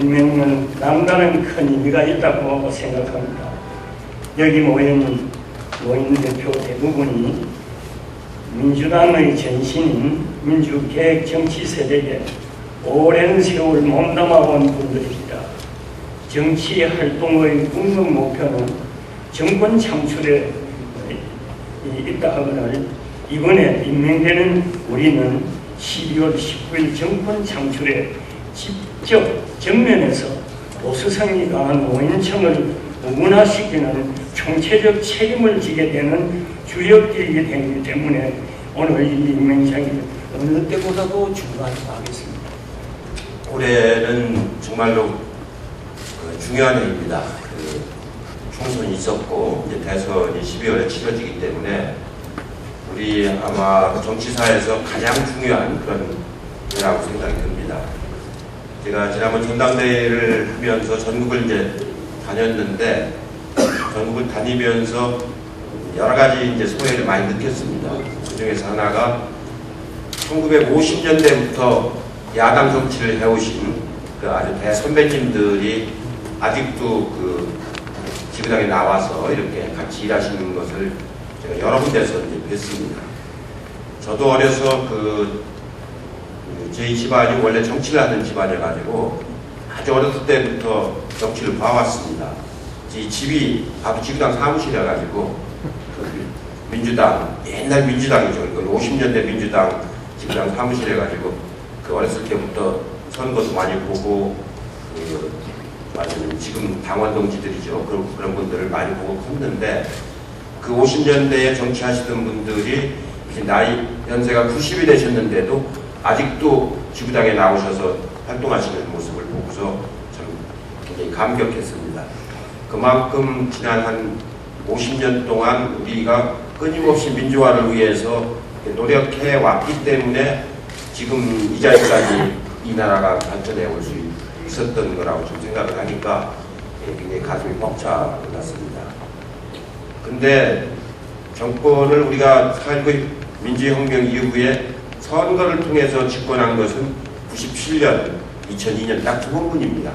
임명은 남다른 큰 의미가 있다고 생각합니다. 여기 모인, 모인 대표 대부분이 민주당의 전신인 민주개혁 정치 세력에 오랜 세월 몸담아온 분들입니다. 정치 활동의 궁극 목표는 정권 창출에 있다 하거늘 이번에 임명되는 우리는 12월 19일 정권 창출에 직접 정면에서 보수성이 강한 노인층을 무문화시키는 총체적 책임을 지게 되는 주역들이기 때문에 오늘 이 임명장이 어느 때보다도 중요하다고 하겠습니다. 올해는 정말로 그 중요한 해입니다. 그 총선이 있었고 이제 대선이 12월에 치러지기 때문에 우리 아마 그 정치사에서 가장 중요한 그런 해라고 생각이 듭니다. 제가 지난번 전당대회를 하면서 전국을 이제 다녔는데 전국을 다니면서 여러 가지 이제 소외를 많이 느꼈습니다. 그 중에서 하나가 1950년대부터 야당 정치를 해오신 그 아주 대선배님들이 아직도 그 지구당에 나와서 이렇게 같이 일하시는 것을 제가 여러 군데서 이제 뵀습니다. 저도 어려서 그, 그 저희 집안이 원래 정치를 하는 집안이어가지고 아주 어렸을 때부터 정치를 봐왔습니다. 이 집이 바로 지구당 사무실이어가지고 그 민주당 옛날 민주당이죠. 이건 50년대 민주당 지구당 사무실에 가지고 그 어렸을 때부터 선거도 많이 보고 그 아니면 지금 당원 동지들이죠. 그런, 그런 분들을 많이 보고 컸는데 그 50년대에 정치하시던 분들이 나이 연세가 90이 되셨는데도 아직도 지구당에 나오셔서 활동하시는 모습을 보고서 참 굉장히 감격했습니다. 그만큼 지난 한 50년 동안 우리가 끊임없이 민주화를 위해서 노력해 왔기 때문에 지금 이 자리까지 이 나라가 발전해 올 수 있었던 거라고 좀 생각을 하니까 예, 굉장히 가슴이 벅차 올랐습니다. 근데 정권을 우리가 4.19 민주혁명 이후에 선거를 통해서 집권한 것은 97년, 2002년 딱 두 번뿐입니다.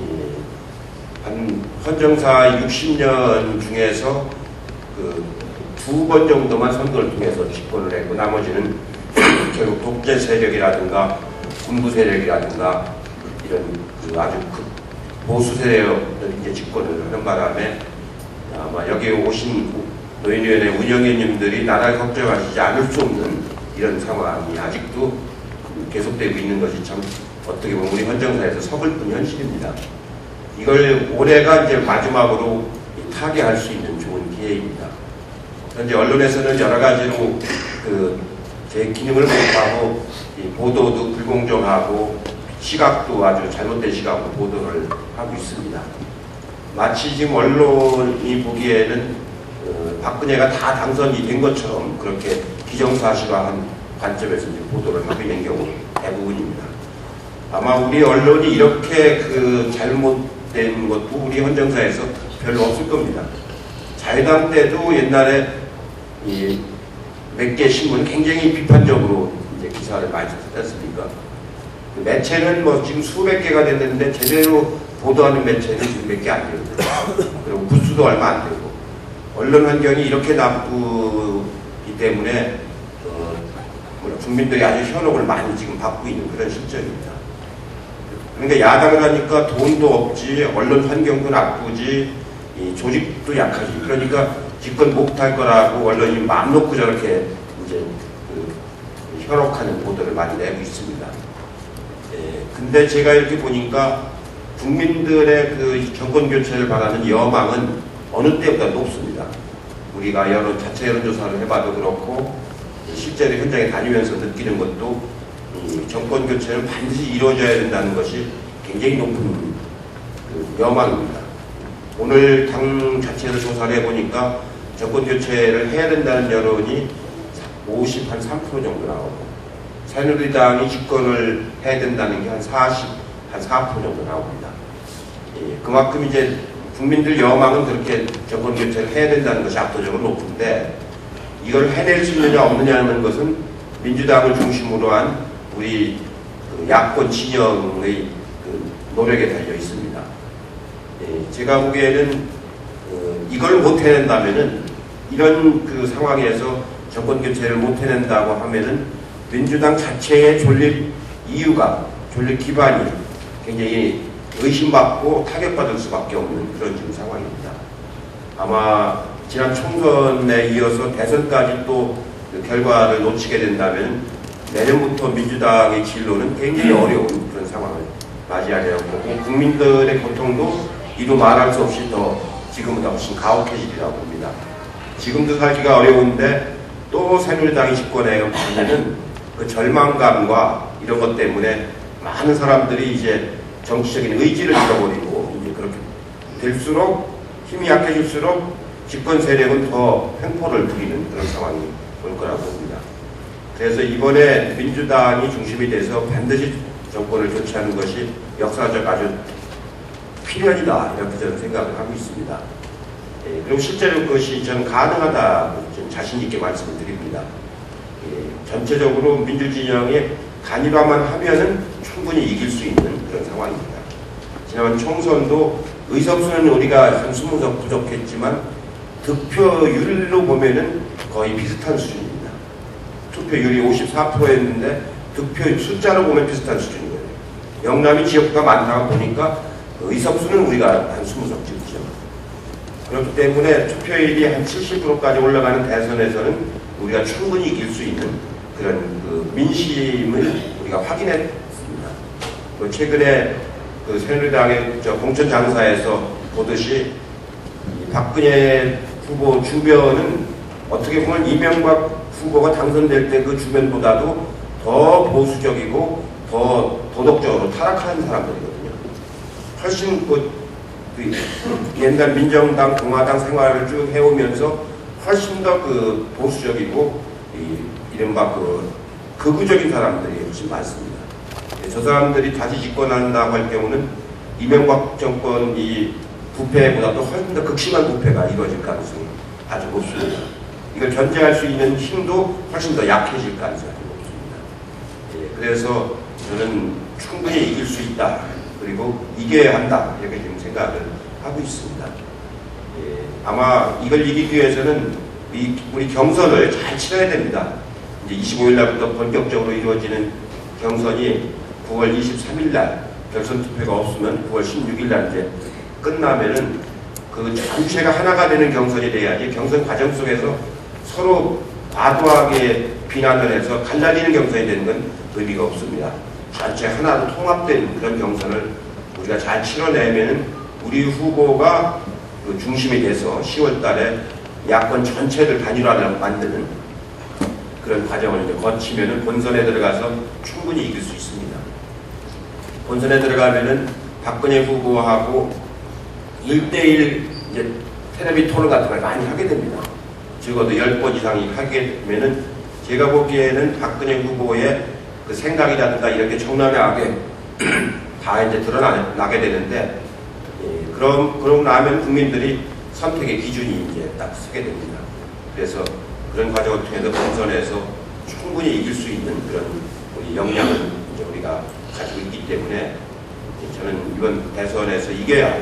예, 한 헌정사 60년 중에서 그 두 번 정도만 선거를 통해서 집권을 했고 나머지는 결국 독재 세력이라든가 군부 세력이라든가 이런 그 아주 그 보수 세력들 이제 집권을 하는 바람에 아마 여기 오신 노인위원회 운영위원님들이 나라를 걱정하시지 않을 수 없는 이런 상황이 아직도 계속되고 있는 것이 참 어떻게 보면 우리 헌정사에서 서글픈 현실입니다. 이걸 올해가 이제 마지막으로 타개할 수 있는 좋은 기회입니다. 현재 언론에서는 여러 가지로 그 제 기능을 못하고 이 보도도 불공정하고 시각도 아주 잘못된 시각으로 보도를 하고 있습니다. 마치 지금 언론이 보기에는 어, 박근혜가 다 당선이 된 것처럼 그렇게 기정사실화한 관점에서 이제 보도를 하고 있는 경우 대부분입니다. 아마 우리 언론이 이렇게 그 잘못된 것도 우리 헌정사에서 별로 없을 겁니다. 자유당 때도 옛날에 이몇개 신문 굉장히 비판적으로 이제 기사를 많이 썼지 않습니까? 그 매체는 뭐 지금 수백 개가 됐는데 제대로 보도하는 매체는 지금 몇 개 안 되거든요. 그리고 부수도 얼마 안 되고 언론 환경이 이렇게 나쁘기 때문에 국민들이 아주 현혹을 많이 지금 받고 있는 그런 실정입니다. 그러니까 야당을 하니까 돈도 없지, 언론 환경도 나쁘지, 이 조직도 약하지. 그러니까 집권 못할 거라고 언론이 마음 놓고 저렇게 이제 그 현혹하는 보도를 많이 내고 있습니다. 예, 근데 제가 이렇게 보니까 국민들의 그 정권 교체를 바라는 여망은 어느 때보다 높습니다. 우리가 여러 자체 여론조사를 해봐도 그렇고 실제로 현장에 다니면서 느끼는 것도 이 정권 교체는 반드시 이루어져야 된다는 것이 굉장히 높은 그 여망입니다. 오늘 당 자체에서 조사를 해보니까 정권 교체를 해야 된다는 여론이 50, 한 3% 정도 나오고 새누리당이 집권을 해야 된다는 게 한 40, 한 4% 정도 나옵니다. 예, 그만큼 이제 국민들 여망은 그렇게 정권 교체를 해야 된다는 것이 압도적으로 높은데 이걸 해낼 수 있느냐 없느냐는 것은 민주당을 중심으로 한 우리 그 야권 진영의 그 노력에 달려 있습니다. 예, 제가 보기에는 어, 이걸 못 해낸다면은 이런 그 상황에서 정권 교체를 못 해낸다고 하면은 민주당 자체의 존립 이유가 존립 기반이 굉장히 의심받고 타격받을 수밖에 없는 그런 지금 상황입니다. 아마 지난 총선에 이어서 대선까지 또 그 결과를 놓치게 된다면 내년부터 민주당의 진로는 굉장히 어려운 그런 상황을 맞이하려고 하고 국민들의 고통도 이루 말할 수 없이 더 지금보다 훨씬 가혹해지리라고 봅니다. 지금도 살기가 어려운데 또 새누리당이 집권에 오면은 그 절망감과 이런 것 때문에 많은 사람들이 이제 정치적인 의지를 잃어버리고 이제 그렇게 될수록 힘이 약해질수록 집권 세력은 더 횡포를 부리는 그런 상황이 올 거라고 봅니다. 그래서 이번에 민주당이 중심이 돼서 반드시 정권을 교체하는 것이 역사적 아주 필연이다 이렇게 저는 생각을 하고 있습니다. 예, 그리고 실제로 그것이 저는 가능하다고 좀 자신 있게 말씀을 드립니다. 예, 전체적으로 민주진영이 단일화만 하면은 충분히 이길 수 있는 그런 상황입니다. 지난 총선도 의석수는 우리가 한 20석 부족했지만 득표율로 보면은 거의 비슷한 수준입니다. 투표율이 54%였는데 득표 숫자로 보면 비슷한 수준이에요. 영남이 지역구가 많다 보니까 의석수는 우리가 한 20석 찍죠. 그렇기 때문에 투표율이 한 70%까지 올라가는 대선에서는 우리가 충분히 이길 수 있는 그런 그 민심을 우리가 확인했습니다. 그 최근에 그 새누리당의 저 공천 장사에서 보듯이 이 박근혜 후보 주변은 어떻게 보면 이명박 후보가 당선될 때 그 주변보다도 더 보수적이고 더 도덕적으로 타락한 사람들이거든요. 훨씬 그, 그 옛날 민정당, 공화당 생활을 쭉 해오면서 훨씬 더 그 보수적이고 이, 이른바 그 극우적인 사람들이 훨씬 많습니다. 예, 저 사람들이 다시 집권한다고 할 경우는 이명박 정권 이 부패보다도 훨씬 더 극심한 부패가 이루어질 가능성이 아주 높습니다. 이걸 견제할 수 있는 힘도 훨씬 더 약해질 가능성이 높습니다. 예, 그래서 저는 충분히 이길 수 있다. 그리고 이겨야 한다. 이렇게 지금 생각을 하고 있습니다. 예, 아마 이걸 이기기 위해서는 이- 우리 경선을 잘 치러야 됩니다. 이제 25일 날부터 본격적으로 이루어지는 경선이 9월 23일 날 결선 투표가 없으면 9월 16일 날 이제 끝나면은 그 전체가 하나가 되는 경선이 돼야지 경선 과정 속에서 서로 과도하게 비난을 해서 갈라지는 경선이 되는 건 의미가 없습니다. 전체 하나로 통합된 그런 경선을 우리가 잘 치러내면은 우리 후보가 그 중심이 돼서 10월 달에 야권 전체를 단일화를 만드는 그런 과정을 거치면은 본선에 들어가서 충분히 이길 수 있습니다. 본선에 들어가면은 박근혜 후보하고 1대1 이제 테레비 토론 같은 걸 많이 하게 됩니다. 적어도 10번 이상이 하게 되면은 제가 보기에는 박근혜 후보의 그 생각이라든가 이렇게 적나라하게 다 이제 드러나게 되는데 예, 그럼 그럼 나면 국민들이 선택의 기준이 이제 딱 서게 됩니다. 그래서 그런 과정을 통해서 본선에서 충분히 이길 수 있는 그런 우리 역량을 이제 우리가 가지고 있기 때문에 저는 이번 대선에서 이겨야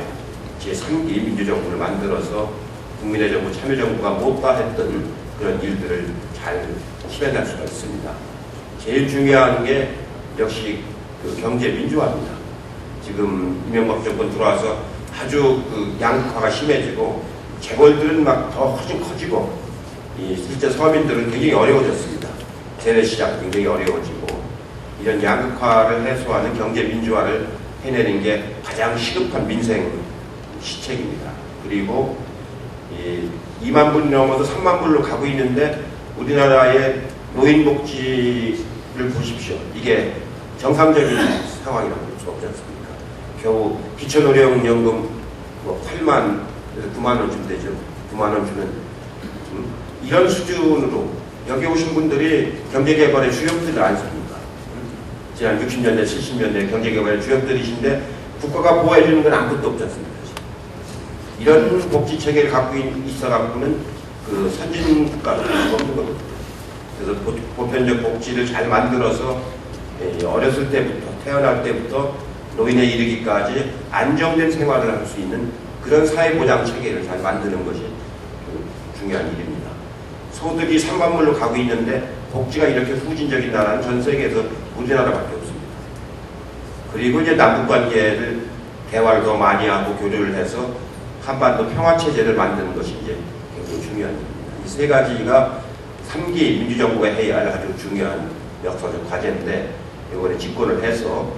제3기 민주정부를 만들어서 국민의 정부, 참여정부가 못다 했던 그런 일들을 잘 실현할 수가 있습니다. 제일 중요한 게 역시 그 경제 민주화입니다. 지금 이명박 정권 들어와서 아주 그 양극화가 심해지고 재벌들은 막더 훨씬 커지고 이 실제 서민들은 굉장히 어려워졌습니다. 재래시장 굉장히 어려워지고 이런 양극화를 해소하는 경제 민주화를 해내는 게 가장 시급한 민생 시책입니다. 그리고 이 2만 불 넘어서 3만 불로 가고 있는데 우리나라의 노인 복지를 보십시오. 이게 정상적인 상황이라고 볼 수 없지 않습니까? 겨우 기초노령연금 뭐 8만, 9만 원쯤 되죠. 9만 원 주는 음, 이런 수준으로 여기 오신 분들이 경제개발의 주역들이 아니십니까? 음, 지난 60년대, 70년대 경제 개발의 주역들이신데 국가가 보호해주는 건 아무것도 없지 않습니까? 이런 복지 체계를 갖고 있어 갖고는 그 선진 국가로 볼수 없는 겁니다. 그래서 보- 보편적 복지를 잘 만들어서 예, 어렸을 때부터 태어날 때부터 노인에 이르기까지 안정된 생활을 할 수 있는 그런 사회보장 체계를 잘 만드는 것이 그 중요한 일입니다. 소득이 산관물로 가고 있는데 복지가 이렇게 후진적인 나라는 전 세계에서 우리나라밖에. 그리고 이제 남북 관계를 대화를 더 많이 하고 교류를 해서 한반도 평화 체제를 만드는 것이 이제 굉장히 중요한 일입니다. 이 세 가지가 3기 민주정부가 해야 할 아주 중요한 역사적 과제인데 이번에 집권을 해서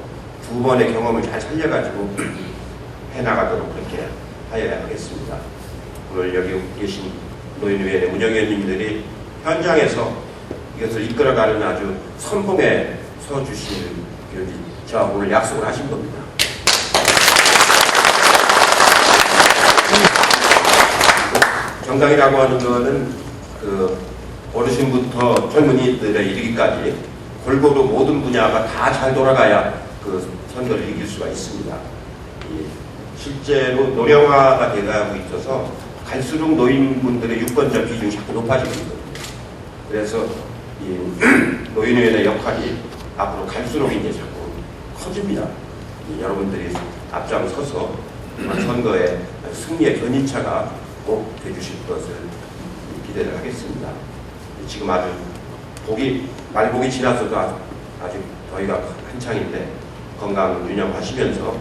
두 번의 경험을 잘 살려가지고 해나가도록 그렇게 하여야 하겠습니다. 오늘 여기 계신 노인위원회 운영위원님들이 현장에서 이것을 이끌어가는 아주 선봉에 서주실 저와 오늘 약속을 하신 겁니다. 정당이라고 하는 거는 그 어르신부터 젊은이들에 이르기까지 골고루 모든 분야가 다 잘 돌아가야 그 선거를 이길 수가 있습니다. 이 실제로 노령화가 돼가고 있어서 갈수록 노인분들의 유권자 비중이 자꾸 높아지고 있거든요. 그래서 이 노인위원회 역할이 앞으로 갈수록 이제 자꾸 커집니다. 이 여러분들이 앞장서서 선거의 승리의 견인차가 꼭 돼주실 것을 기대를 하겠습니다. 지금 아주 복이 말복이 지나서도 아주 더위가 한창인데 건강 유념하시면서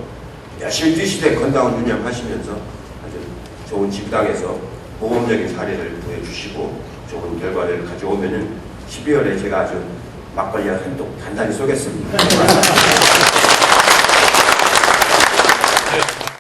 열심히 뛰시되 건강을 유념하시면서 아주 좋은 집당에서 모범적인 사례를 보여주시고 좋은 결과를 가져오면은 12월에 제가 아주 막걸리 한통 단단히 쏘겠습니다.